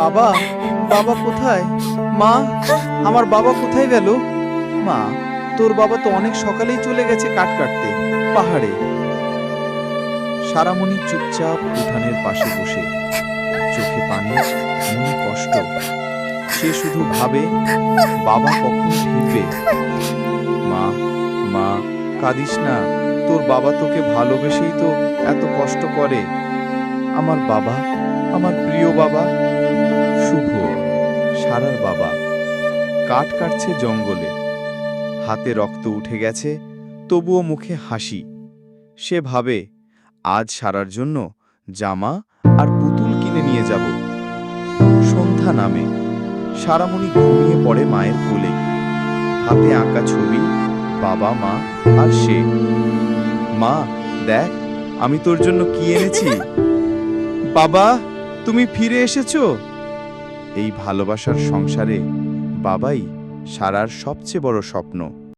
বাবা বাবা কোথায়? মা, আমার বাবা কোথায় গেল? মা, তোর বাবা তো অনেক সকালেই চলে গেছে কাঠ কাটতে, পাহাড়ে। সারামণি চুপচাপ উঠানের পাশে বসে, চোখে পানি, মনে কষ্ট। সে শুধু ভাবে, বাবা কখন ফিরবে? মা মা, কাঁদিস না, তোর বাবা তোকে ভালোবেসেই তো এত কষ্ট করে। আমার বাবা, আমার প্রিয় বাবা কাঠ কাটছে জঙ্গলে। হাতে রক্ত উঠে গেছে, তবুও মুখে হাসি। সে ভাবে, আজ সারার জন্য জামা আর পুতুল কিনে নিয়ে যাব। সন্ধ্যা নামে। সারামণি ঘুমিয়ে পড়ে মায়ের কোলে। হাতে আঁকা ছবি, বাবা, মা আর সে। মা, দেখ, আমি তোর জন্য কি এনেছি? বাবা, তুমি ফিরে এসেছ? এই ভালোবাসার সংসারে বাবাই সারার সবচেয়ে বড় স্বপ্ন।